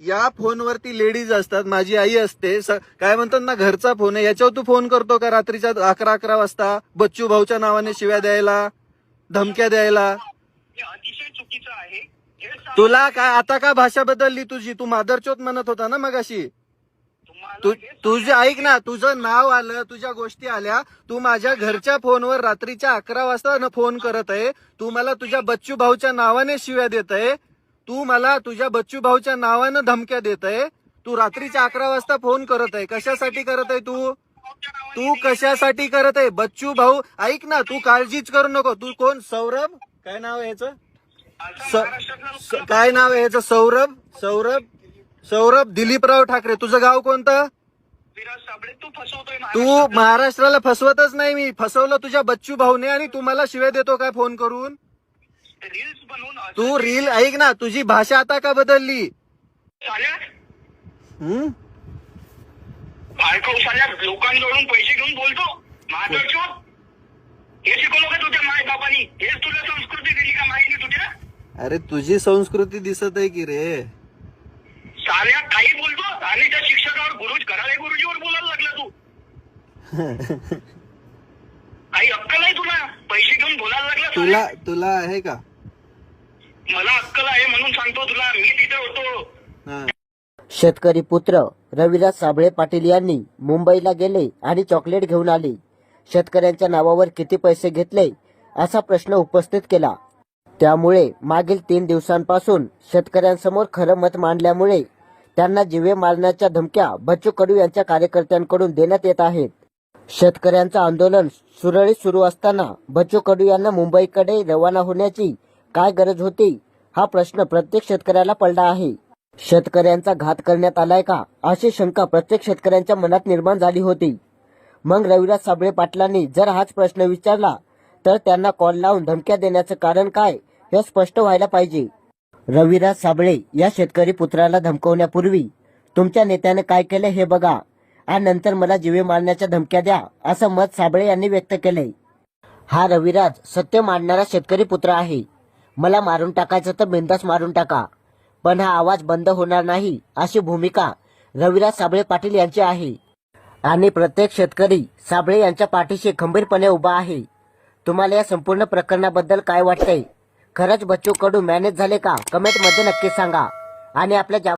या फोनवरती लेडीज असतात माझी आई असते काय म्हणतात ना घरचा फोन आहे याच्यावर तू फोन करतो का रात्रीच्या अकरा अकरा वाजता? बच्चू भाऊच्या नावाने शिव्या द्यायला धमक्या द्यायला? अतिशय चुकीचं आहे. सांग- तुला काय आता का भाषा बदलली तुझी? तू मादरचोत म्हणत होता ना मगाशी. तू तुझे ऐक ना तुझं नाव आलं तुझ्या गोष्टी आल्या तू माझ्या घरच्या फोनवर रात्रीच्या अकरा वाजता फोन करत आहे तू मला तुझ्या बच्चू भाऊच्या नावाने शिव्या देत आहे तू मला तुझ्या बच्चू भाऊच्या नावानं धमक्या देत आहे तू रात्रीच्या अकरा वाजता फोन करत आहे कशासाठी करत आहे तू? तू कशासाठी करत आहे बच्चू भाऊ ऐक ना तू काळजीच करू नको. तू कोण? सौरभ? काय नाव आहे याचं? स- काय नाव आहे याचं? सौरभ? सौरभ? सौरभ दिलीपराव ठाकरे. तुझं गाव कोणतं? तू महाराष्ट्राला फसवतच नाही मी. फसवलं तुझ्या बच्चू भाऊने आणि तू मला शिवाय देतो काय फोन करून? रील्स बनवून तू रील ऐक ना तुझी भाषा आता का बदलली? साल्या हम्म? बायको साल्या लोकांजवळून पैसे घेऊन बोलतो महादरचो हे शिकवलं का तुझ्या माय बाबांनी हेच तुला संस्कृती दिली का माहिती तुझ्या अरे तुझी संस्कृती दिसत आहे की रे? साल्या काही बोलतो आणि त्या शिक्षकावर गुरुज घराले गुरुजीवर बोलायला लागला तू. काही अक्कल आहे तुला? पैसे घेऊन बोलायला लागला तुला? तुला आहे का? मला अक्कल आहे म्हणून सांगतो तुला. मी तिथे होतो. हा. शेतकरी पुत्र रविराज साबळे पाटील यांनी मुंबईला गेले आणि चॉकलेट घेऊन आले. शेतकऱ्यांच्या नावावर किती पैसे घेतले असा प्रश्न उपस्थित केला. त्यामुळे मागील तीन दिवसांपासून शेतकऱ्यांसमोर खरं मत मांडल्यामुळे त्यांना जिवे मारण्याच्या धमक्या बच्चू कडू यांच्या कार्यकर्त्यांकडून देण्यात येत आहेत. शेतकऱ्यांचं आंदोलन सुरळीत सुरू असताना बच्चू कडू यांना मुंबईकडे रवाना होण्याची काय गरज होती? हा प्रश्न प्रत्येक शेतकऱ्याला पडला आहे. शेतकऱ्यांचा घात करण्यात आलाय का? अशी शंका प्रत्येक शेतकऱ्यांच्या मनात निर्माण झाली होती. मग रविराज साबळे पाटलांनी जर हाच प्रश्न विचारला तर त्यांना कॉल लावून धमक्या देण्याचं कारण काय हे स्पष्ट व्हायला पाहिजे. रविराज साबळे या शेतकरी पुत्राला धमकवण्यापूर्वी तुमच्या नेत्याने काय केले हे बघा आणि नंतर मला जीवे मारण्याच्या धमक्या द्या असं मत साबळे यांनी व्यक्त केले हा रविराज सत्य मांडणारा शेतकरी पुत्र आहे. मला मारून टाकायचं तर बिंदास मारून टाका. पण हा आवाज बंद होणार नाही अशी भूमिका रविराज साबळे पाटील यांची आहे. आणि प्रत्येक शेतकरी साबळे यांच्या पाठीशी खंबीरपणे उभा आहे. तुम्हाला या संपूर्ण प्रकरणाबद्दल काय वाटतंय? खरंच बच्चूकडून मॅनेज झाले का? कमेंटमध्ये नक्की सांगा. आणि आपल्या